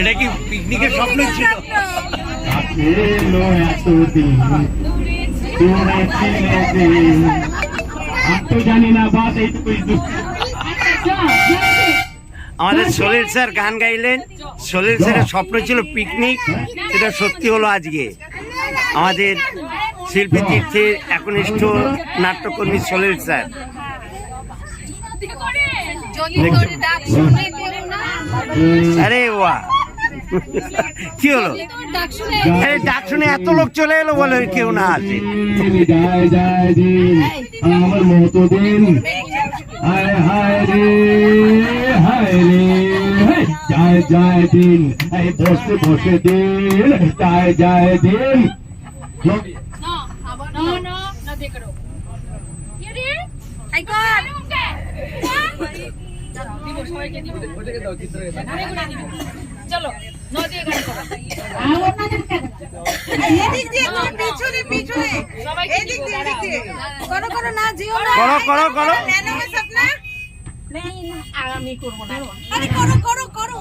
এটা কি পিকনিকের স্বপ্ন ছিল? আমাদের সলিল স্যার গান গাইলেন। সলিল স্যারের স্বপ্ন ছিল পিকনিক সেটা সত্যি হলো আজকে। আমাদের শিল্পী তীর্থের একনিষ্ঠ নাট্যকর্মী সলিল স্যার। আরে ওয়া কি হলো ডাক শুনে এত লোক চলে এলো বলে কেউ না আছে আমার মতো দিন হায় হায় রে যায় দিন দিন যায় দিন সবাইকে দিব দাও চিত্র চলো করো। করো করো না জিও না। করো করো করো। নেনো মে সপনা আর আমি করব না। আরে করো করো করো।